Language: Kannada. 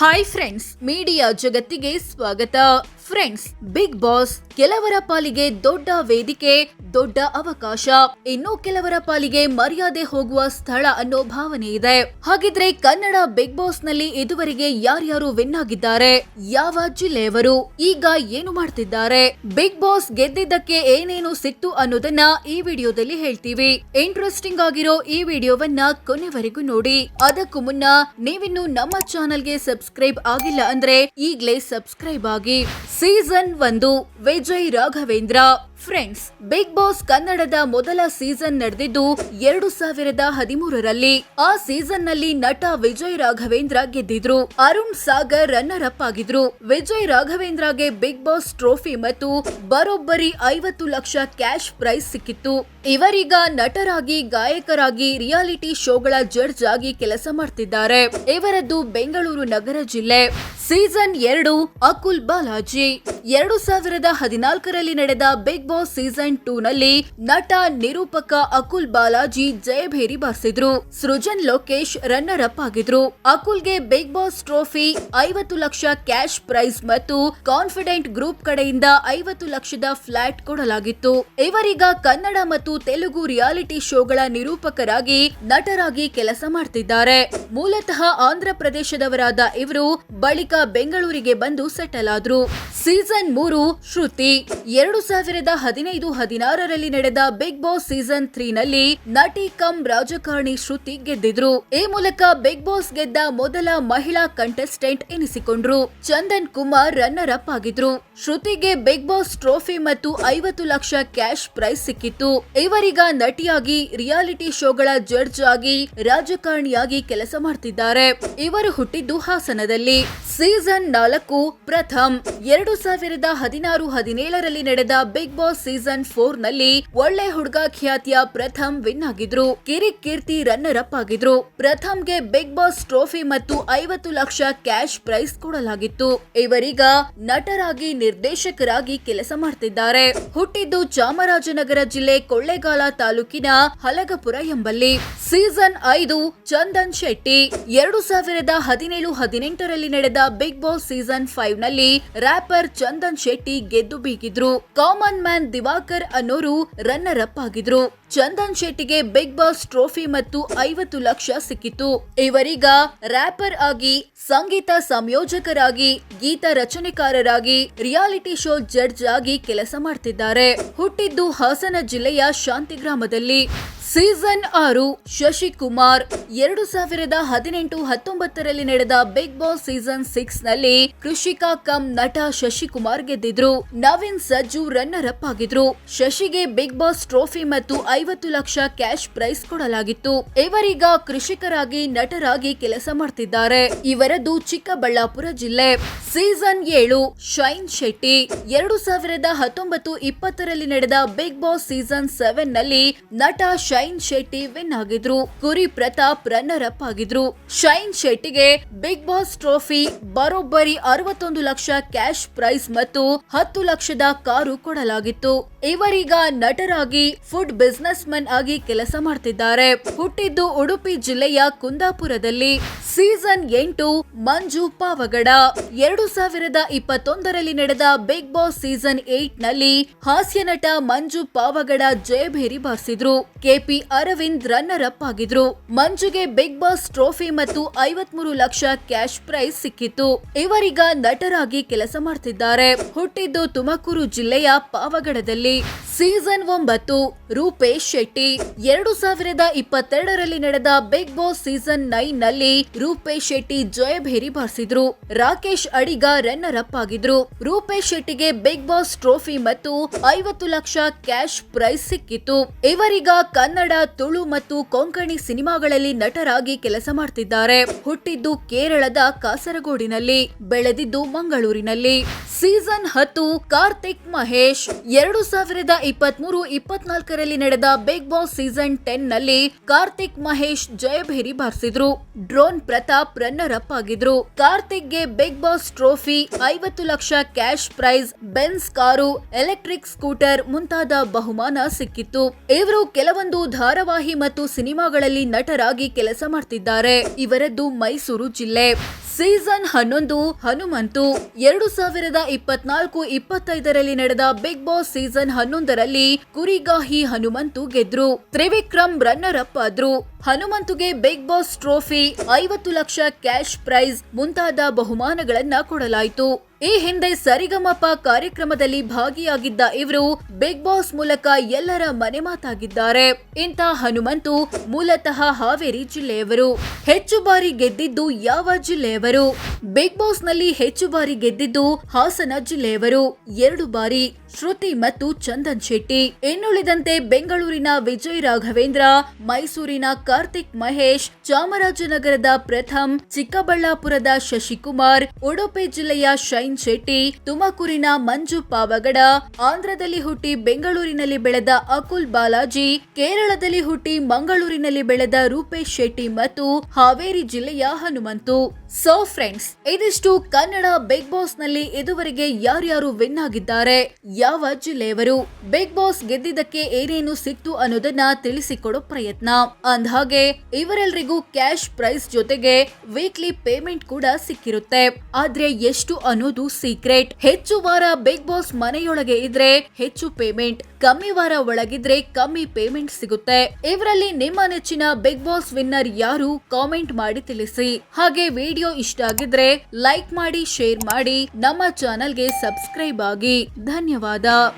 ಹಾಯ್ ಫ್ರೆಂಡ್ಸ್ ಮೀಡಿಯಾ ಜಗತ್ತಿಗೆ ಸ್ವಾಗತ. ಫ್ರೆಂಡ್ಸ್ ಬಿಗ್ ಬಾಸ್ ಕೆಲವರ ಪಾಲಿಗೆ ದೊಡ್ಡ ವೇದಿಕೆ ದೊಡ್ಡ ಅವಕಾಶ. ಇನ್ನು ಕೆಲವರ ಪಾಲಿಗೆ ಮರ್ಯಾದೆ ಹೋಗುವ ಸ್ಥಳ ಅನ್ನೋ ಭಾವನೆ ಇದೆ. ಹಾಗಿದ್ರೆ ಕನ್ನಡ ಬಿಗ್ ಬಾಸ್ನಲ್ಲಿ ಇದುವರೆಗೆ ಯಾರ್ಯಾರು ವಿನ್ ಆಗಿದ್ದಾರೆ? ಯಾವ ಜಿಲ್ಲೆಯವರು? ಈಗ ಏನು ಮಾಡ್ತಿದ್ದಾರೆ? ಬಿಗ್ ಬಾಸ್ ಗೆದ್ದಿದ್ದಕ್ಕೆ ಏನೇನು ಸಿಕ್ತು ಅನ್ನೋದನ್ನ ಈ ವಿಡಿಯೋದಲ್ಲಿ ಹೇಳ್ತೀವಿ. ಇಂಟ್ರೆಸ್ಟಿಂಗ್ ಆಗಿರೋ ಈ ವಿಡಿಯೋವನ್ನ ಕೊನೆವರೆಗೂ ನೋಡಿ. ಅದಕ್ಕೂ ಮುನ್ನ ನೀವಿನ್ನು ನಮ್ಮ ಚಾನೆಲ್ಗೆ ಸಬ್ಸ್ಕ್ರೈಬ್ ಆಗಿಲ್ಲ ಅಂದ್ರೆ ಈಗ್ಲೇ ಸಬ್ಸ್ಕ್ರೈಬ್ ಆಗಿ. ಸೀಸನ್ ಒಂದು, Vijay Raghavendra. Friends, big boss ಕನ್ನಡದ ಮೊದಲ ಸೀಸನ್ ನಡೆದಿದ್ದು ಎರಡು ಸಾವಿರದ ಹದಿಮೂರರಲ್ಲಿ. ಆ ಸೀಸನ್ನಲ್ಲಿ ನಟ ವಿಜಯ್ ರಾಘವೇಂದ್ರ ಗೆದ್ದಿದ್ರು. ಅರುಣ್ ಸಾಗರ್ ರನ್ನರ್ ಅಪ್ ಆಗಿದ್ರು. ವಿಜಯ್ ರಾಘವೇಂದ್ರಗೆ ಬಿಗ್ ಬಾಸ್ ಟ್ರೋಫಿ ಮತ್ತು ಬರೋಬ್ಬರಿ ಐವತ್ತು ಲಕ್ಷ ಕ್ಯಾಶ್ ಪ್ರೈಸ್ ಸಿಕ್ಕಿತ್ತು. ಇವರೀಗ ನಟರಾಗಿ, ಗಾಯಕರಾಗಿ, ರಿಯಾಲಿಟಿ ಶೋಗಳ ಜಡ್ಜ್ ಆಗಿ ಕೆಲಸ ಮಾಡ್ತಿದ್ದಾರೆ. ಇವರದ್ದು ಬೆಂಗಳೂರು ನಗರ ಜಿಲ್ಲೆ. ಸೀಸನ್ ಎರಡು ಅಕುಲ್ ಬಾಲಾಜಿ. ಎರಡು ಸಾವಿರದ ಹದಿನಾಲ್ಕರಲ್ಲಿ ನಡೆದ ಬಿಗ್ ಬಾಸ್ ಸೀಸನ್ ಟೂ ನಲ್ಲಿ ನಟ ನಿರೂಪಕ ಅಕುಲ್ ಬಾಲಾಜಿ ಜಯಭೇರಿ ಬಾರಿಸಿದ್ರು. ಸೃಜನ್ ಲೋಕೇಶ್ ರನ್ನರ್ ಅಪ್ ಆಗಿದ್ರು. ಅಕುಲ್ಗೆ ಬಿಗ್ ಬಾಸ್ ಟ್ರೋಫಿ ಐವತ್ತು ಲಕ್ಷ ಕ್ಯಾಶ್ ಪ್ರೈಸ್ ಮತ್ತು ಕಾನ್ಫಿಡೆಂಟ್ ಗ್ರೂಪ್ ಕಡೆಯಿಂದ ಐವತ್ತು ಲಕ್ಷದ ಫ್ಲಾಟ್ ಕೊಡಲಾಗಿತ್ತು. ಇವರೀಗ ಕನ್ನಡ ಮತ್ತು ತೆಲುಗು ರಿಯಾಲಿಟಿ ಶೋಗಳ ನಿರೂಪಕರಾಗಿ ನಟರಾಗಿ ಕೆಲಸ ಮಾಡ್ತಿದ್ದಾರೆ. ಮೂಲತಃ ಆಂಧ್ರ ಪ್ರದೇಶದವರಾದ ಇವರು ಬಳಿಕ ಬೆಂಗಳೂರಿಗೆ ಬಂದು ಸೆಟಲ್ ಆದ್ರು. ಸೀಸನ್ ಮೂರು, ಶ್ರುತಿ. ಎರಡು ಸಾವಿರದ ಹದಿನೈದು, ಹದಿನಾರರಲ್ಲಿ ನಡೆದ ಬಿಗ್ ಬಾಸ್ ಸೀಸನ್ ತ್ರೀ ನಲ್ಲಿ ನಟಿ ಕಂ ರಾಜಕಾರಣಿ ಶ್ರುತಿ ಗೆದ್ದಿದ್ರು. ಈ ಮೂಲಕ ಬಿಗ್ ಬಾಸ್ ಗೆದ್ದ ಮೊದಲ ಮಹಿಳಾ ಕಂಟೆಸ್ಟೆಂಟ್ ಎನಿಸಿಕೊಂಡ್ರು. ಚಂದನ್ ಕುಮಾರ್ ರನ್ನರ್ ಅಪ್ ಆಗಿದ್ರು. ಶ್ರುತಿಗೆ ಬಿಗ್ ಬಾಸ್ ಟ್ರೋಫಿ ಮತ್ತು ಐವತ್ತು ಲಕ್ಷ ಕ್ಯಾಶ್ ಪ್ರೈಸ್ ಸಿಕ್ಕಿತ್ತು. ಇವರೀಗ ನಟಿಯಾಗಿ, ರಿಯಾಲಿಟಿ ಶೋಗಳ ಜಡ್ಜ್ ಆಗಿ, ರಾಜಕಾರಣಿಯಾಗಿ ಕೆಲಸ ಮಾಡ್ತಿದ್ದಾರೆ. ಇವರು ಹುಟ್ಟಿದ್ದು ಹಾಸನದಲ್ಲಿ. ಸೀಸನ್ ನಾಲ್ಕು, ಪ್ರಥಮ್. ಎರಡು ಸಾವಿರದ ಹದಿನಾರು, ಹದಿನೇಳರಲ್ಲಿ ನಡೆದ ಬಿಗ್ ಬಾಸ್ ಸೀಸನ್ ಫೋರ್ನಲ್ಲಿ ಒಳ್ಳೆ ಹುಡುಗ ಖ್ಯಾತಿಯ ಪ್ರಥಮ್ ವಿನ್ ಆಗಿದ್ರು. ಕಿರಿಕ್ ಕೀರ್ತಿ ರನ್ನರ್ ಅಪ್ ಆಗಿದ್ರು. ಪ್ರಥಮ್ಗೆ ಬಿಗ್ ಬಾಸ್ ಟ್ರೋಫಿ ಮತ್ತು ಐವತ್ತು ಲಕ್ಷ ಕ್ಯಾಶ್ ಪ್ರೈಸ್ ಕೊಡಲಾಗಿತ್ತು. ಇವರೀಗ ನಟರಾಗಿ ನಿರ್ದೇಶಕರಾಗಿ ಕೆಲಸ ಮಾಡ್ತಿದ್ದಾರೆ. ಹುಟ್ಟಿದ್ದು ಚಾಮರಾಜನಗರ ಜಿಲ್ಲೆ ಕೊಳ್ಳೇಗಾಲ ತಾಲೂಕಿನ ಹಲಗಪುರ ಎಂಬಲ್ಲಿ. ಸೀಸನ್ ಐದು, ಚಂದನ್ ಶೆಟ್ಟಿ. ಎರಡು ಸಾವಿರದ ಹದಿನೇಳು, ಹದಿನೆಂಟರಲ್ಲಿ ನಡೆದ ಬಿಗ್ ಬಾಸ್ ಸೀಸನ್ ಫೈವ್ನಲ್ಲಿ ರ್ಯಾಪರ್ ಶೆಟ್ಟಿ ಗೆದ್ದು ಬೀಗಿದ್ರು. ಕಾಮನ್ ಮ್ಯಾನ್ ದಿವಾಕರ್ ಅನ್ನೋರು ರನ್ನರ್ ಅಪ್ ಆಗಿದ್ರು. ಚಂದನ್ ಶೆಟ್ಟಿಗೆ ಬಿಗ್ ಬಾಸ್ ಟ್ರೋಫಿ ಮತ್ತು ಐವತ್ತು ಲಕ್ಷ ಸಿಕ್ಕಿತು ಇವರೀಗ ರ್ಯಾಪರ್ ಆಗಿ, ಸಂಗೀತ ಸಂಯೋಜಕರಾಗಿ, ಗೀತ ರಚನೆಕಾರರಾಗಿ ರಿಯಾಲಿಟಿ ಶೋ ಜಡ್ಜ್ ಆಗಿ ಕೆಲಸ ಮಾಡ್ತಿದ್ದಾರೆ. ಹುಟ್ಟಿದ್ದು ಹಾಸನ ಜಿಲ್ಲೆಯ ಶಾಂತಿಗ್ರಾಮದಲ್ಲಿ. ಸೀಸನ್ ಆರು ಶಶಿಕುಮಾರ್ ಎರಡು ಸಾವಿರದ ಹದಿನೆಂಟು ಹತ್ತೊಂಬತ್ತರಲ್ಲಿ ನಡೆದ ಬಿಗ್ ಬಾಸ್ ಸೀಸನ್ ಸಿಕ್ಸ್ನಲ್ಲಿ ಕೃಷಿಕ ಕಮ್ ನಟ ಶಶಿಕುಮಾರ್ ಗೆದ್ದಿದ್ರು. ನವೀನ್ ಸಜ್ಜು ರನ್ನರ್ ಅಪ್ ಆಗಿದ್ರು. ಶಶಿಗೆ ಬಿಗ್ ಬಾಸ್ ಟ್ರೋಫಿ ಮತ್ತು ಐವತ್ತು ಲಕ್ಷ ಕ್ಯಾಶ್ ಪ್ರೈಸ್ ಕೊಡಲಾಗಿತ್ತು. ಇವರೀಗ ಕೃಷಿಕರಾಗಿ ನಟರಾಗಿ ಕೆಲಸ ಮಾಡ್ತಿದ್ದಾರೆ. ಇವರದ್ದು ಚಿಕ್ಕಬಳ್ಳಾಪುರ ಜಿಲ್ಲೆ. ಸೀಸನ್ ಏಳು ಶೈನ್ ಶೆಟ್ಟಿ ಎರಡು ಸಾವಿರದ ಹತ್ತೊಂಬತ್ತು ಇಪ್ಪತ್ತರಲ್ಲಿ ನಡೆದ ಬಿಗ್ ಬಾಸ್ ಸೀಸನ್ ಸೆವೆನ್ನಲ್ಲಿ ನಟ ಶೈನ್ ಶೆಟ್ಟಿ ವಿನ್ ಆಗಿದ್ರು. ಕುರಿ ಪ್ರತಾಪ್ ರನ್ನರ್ ಅಪ್ ಆಗಿದ್ರು. ಶೈನ್ ಶೆಟ್ಟಿಗೆ ಬಿಗ್ ಬಾಸ್ ಟ್ರೋಫಿ, ಬರೋಬ್ಬರಿ ಅರವತ್ತೊಂದು ಲಕ್ಷ ಕ್ಯಾಶ್ ಪ್ರೈಸ್ ಮತ್ತು ಹತ್ತು ಲಕ್ಷದ ಕಾರು ಕೊಡಲಾಗಿತ್ತು. ಇವರೀಗ ನಟರಾಗಿ ಫುಡ್ ಬಿಸ್ನೆಸ್ ಮನ್ ಆಗಿ ಕೆಲಸ ಮಾಡ್ತಿದ್ದಾರೆ. ಹುಟ್ಟಿದ್ದು ಉಡುಪಿ ಜಿಲ್ಲೆಯ ಕುಂದಾಪುರದಲ್ಲಿ ಸೀಸನ್ ಎಂಟು ಮಂಜು ಪಾವಗಡ. ಎರಡು ಸಾವಿರದ ಇಪ್ಪತ್ತೊಂದರಲ್ಲಿ ನಡೆದ ಬಿಗ್ ಬಾಸ್ ಸೀಸನ್ ಏಟ್ನಲ್ಲಿ ಹಾಸ್ಯ ನಟ ಮಂಜು ಪಾವಗಡ ಜಯಭೇರಿ ಬಾರಿಸಿದ್ರು. ಕೆಪಿ ಅರವಿಂದ್ ರನ್ನರ್ ಅಪ್ ಆಗಿದ್ರು. ಮಂಜುಗೆ ಬಿಗ್ ಬಾಸ್ ಟ್ರೋಫಿ ಮತ್ತು ಐವತ್ಮೂರು ಲಕ್ಷ ಕ್ಯಾಶ್ ಪ್ರೈಸ್ ಸಿಕ್ಕಿತ್ತು. ಇವರೀಗ ನಟರಾಗಿ ಕೆಲಸ ಮಾಡ್ತಿದ್ದಾರೆ. ಹುಟ್ಟಿದ್ದು ತುಮಕೂರು ಜಿಲ್ಲೆಯ ಪಾವಗಡದಲ್ಲಿ ಸೀಸನ್ ಒಂಬತ್ತು ರೂಪೇಶ್ ಶೆಟ್ಟಿ ಎರಡು ಸಾವಿರದ ಇಪ್ಪತ್ತೆರಡರಲ್ಲಿ ನಡೆದ ಬಿಗ್ ಬಾಸ್ ಸೀಸನ್ ನೈನ್ನಲ್ಲಿ ರೂಪೇಶ್ ಶೆಟ್ಟಿ ಜಯಭೇರಿ ಬಾರಿಸಿದ್ರು. ರಾಕೇಶ್ ಅಡಿಗ ರನ್ನರ್ ಅಪ್ ಆಗಿದ್ರು. ರೂಪೇಶ್ ಶೆಟ್ಟಿಗೆ ಬಿಗ್ ಬಾಸ್ ಟ್ರೋಫಿ ಮತ್ತು ಐವತ್ತು ಲಕ್ಷ ಕ್ಯಾಶ್ ಪ್ರೈಸ್ ಸಿಕ್ಕಿತ್ತು. ಇವರೀಗ ಕನ್ನಡ, ತುಳು ಮತ್ತು ಕೊಂಕಣಿ ಸಿನಿಮಾಗಳಲ್ಲಿ ನಟರಾಗಿ ಕೆಲಸ ಮಾಡ್ತಿದ್ದಾರೆ. ಹುಟ್ಟಿದ್ದು ಕೇರಳದ ಕಾಸರಗೋಡಿನಲ್ಲಿ, ಬೆಳೆದಿದ್ದು ಮಂಗಳೂರಿನಲ್ಲಿ. ಸೀಸನ್ ಹತ್ತು ಕಾರ್ತಿಕ್ ಮಹೇಶ್ ಎರಡು ಸಾವಿರದ ಇಪ್ಪತ್ಮೂರು ಇಪ್ಪತ್ನಾಲ್ಕರಲ್ಲಿ ನಡೆದ ಬಿಗ್ ಬಾಸ್ ಸೀಸನ್ ಟೆನ್ನಲ್ಲಿ ಕಾರ್ತಿಕ್ ಮಹೇಶ್ ಜಯಭೇರಿ ಬಾರಿಸಿದ್ರು. ಡ್ರೋನ್ ಪ್ರತಾಪ್ ರನ್ನರ್ ಅಪ್ ಆಗಿದ್ರು. ಕಾರ್ತಿಕ್ಗೆ ಬಿಗ್ ಬಾಸ್ ಟ್ರೋಫಿ ಐವತ್ತು lakh cash prize Benz car electric scooter ಮುಂತಾದ ಬಹುಮಾನ ಸಿಕ್ಕಿತ್ತು. ಇವರು ಕೆಲವೊಂದು ಧಾರಾವಾಹಿ ಮತ್ತು ಸಿನಿಮಾಗಳಲ್ಲಿ ನಟರಾಗಿ ಕೆಲಸ ಮಾಡ್ತಿದ್ದಾರೆ. ಇವರದ್ದು ಮೈಸೂರು ಜಿಲ್ಲೆ. ಸೀಸನ್ ಹನ್ನೊಂದು, ಹನುಮಂತು ಎರಡು ಸಾವಿರದ ಇಪ್ಪತ್ನಾಲ್ಕು ಇಪ್ಪತ್ತೈದರಲ್ಲಿ ನಡೆದ ಬಿಗ್ ಬಾಸ್ ಸೀಸನ್ ಹನ್ನೊಂದರಲ್ಲಿ ಕುರಿಗಾಹಿ ಹನುಮಂತು ಗೆದ್ರು. ತ್ರಿವಿಕ್ರಮ್ ರನ್ನರ್ ಅಪ್ ಆದ್ರು. ಹನುಮಂತುಗೆ ಬಿಗ್ ಬಾಸ್ ಟ್ರೋಫಿ ಐವತ್ತು ಲಕ್ಷ ಕ್ಯಾಶ್ ಪ್ರೈಸ್ ಮುಂತಾದ ಬಹುಮಾನಗಳನ್ನ ಕೊಡಲಾಯಿತು. ಈ ಹಿಂದೆ ಸರಿಗಮಪ ಕಾರ್ಯಕ್ರಮದಲ್ಲಿ ಭಾಗಿಯಾಗಿದ್ದ ಇವರು ಬಿಗ್ ಬಾಸ್ ಮೂಲಕ ಎಲ್ಲರ ಮನೆ ಮಾತಾಗಿದ್ದಾರೆ. ಇಂಥ ಹನುಮಂತು ಮೂಲತಃ ಹಾವೇರಿ ಜಿಲ್ಲೆಯವರು. ಹೆಚ್ಚು ಬಾರಿ ಗೆದ್ದಿದ್ದು ಯಾವ ಜಿಲ್ಲೆಯವರು? ಬಿಗ್ ಬಾಸ್ನಲ್ಲಿ ಹೆಚ್ಚು ಬಾರಿ ಗೆದ್ದಿದ್ದು ಹಾಸನ ಜಿಲ್ಲೆಯವರು. ಎರಡು ಬಾರಿ. ಶ್ರುತಿ ಮತ್ತು ಚಂದನ್ ಶೆಟ್ಟಿ. ಇನ್ನುಳಿದಂತೆ ಬೆಂಗಳೂರಿನ ವಿಜಯ್ ರಾಘವೇಂದ್ರ, ಮೈಸೂರಿನ ಕಾರ್ತಿಕ್ ಮಹೇಶ್, ಚಾಮರಾಜನಗರದ ಪ್ರಥಮ್, ಚಿಕ್ಕಬಳ್ಳಾಪುರದ ಶಶಿಕುಮಾರ್, ಉಡುಪಿ ಜಿಲ್ಲೆಯ ಶೈನ್ ಶೆಟ್ಟಿ, ತುಮಕೂರಿನ ಮಂಜು ಪಾವಗಡ, ಆಂಧ್ರದಲ್ಲಿ ಹುಟ್ಟಿ ಬೆಂಗಳೂರಿನಲ್ಲಿ ಬೆಳೆದ ಅಕುಲ್ ಬಾಲಾಜಿ, ಕೇರಳದಲ್ಲಿ ಹುಟ್ಟಿ ಮಂಗಳೂರಿನಲ್ಲಿ ಬೆಳೆದ ರೂಪೇಶ್ ಶೆಟ್ಟಿ ಮತ್ತು ಹಾವೇರಿ ಜಿಲ್ಲೆಯ ಹನುಮಂತು. ಸೊ ಫ್ರೆಂಡ್ಸ್ ಇದಿಷ್ಟು ಕನ್ನಡ ಬಿಗ್ ಬಾಸ್ನಲ್ಲಿ ಇದುವರೆಗೆ ಯಾರ್ಯಾರು ವಿನ್ ಆಗಿದ್ದಾರೆ? ಯಾವ ಜಿಲ್ಲೆಯವರು ಬಿಗ್ ಬಾಸ್ ಗೆದ್ದಿದ್ದಕ್ಕೆ ಏನೇನು ಸಿಕ್ತು ಅನ್ನೋದನ್ನ ತಿಳಿಸಿಕೊಡೋ ಪ್ರಯತ್ನ. ಅಂದ್ಹಾಗೆ ಇವರೆಲ್ಲರಿಗೂ ಕ್ಯಾಶ್ ಪ್ರೈಸ್ ಜೊತೆಗೆ ವೀಕ್ಲಿ ಪೇಮೆಂಟ್ ಕೂಡ ಸಿಕ್ಕಿರುತ್ತೆ. ಆದ್ರೆ ಎಷ್ಟು ಅನ್ನೋದು ಸೀಕ್ರೆಟ್. ಹೆಚ್ಚು ವಾರ ಬಿಗ್ ಬಾಸ್ ಮನೆಯೊಳಗೆ ಇದ್ರೆ ಹೆಚ್ಚು ಪೇಮೆಂಟ್. ಕಮ್ಮಿ ವಾರ ಒಳಗಿದ್ರೆ ಕಮ್ಮಿ ಪೇಮೆಂಟ್ ಸಿಗುತ್ತೆ. ಇವರಲ್ಲಿ ನಿಮ್ಮ ನೆಚ್ಚಿನ ಬಿಗ್ ಬಾಸ್ ವಿನ್ನರ್ ಯಾರು ಕಾಮೆಂಟ್ ಮಾಡಿ ತಿಳಿಸಿ. ಹಾಗೆ ವಿಡಿಯೋ ಇಷ್ಟ ಆಗಿದ್ರೆ ಲೈಕ್ ಮಾಡಿ, ಶೇರ್ ಮಾಡಿ. ನಮ್ಮ ಚಾನೆಲ್ಗೆ ಸಬ್ಸ್ಕ್ರೈಬ್ ಆಗಿ. ಧನ್ಯವಾದ. 好的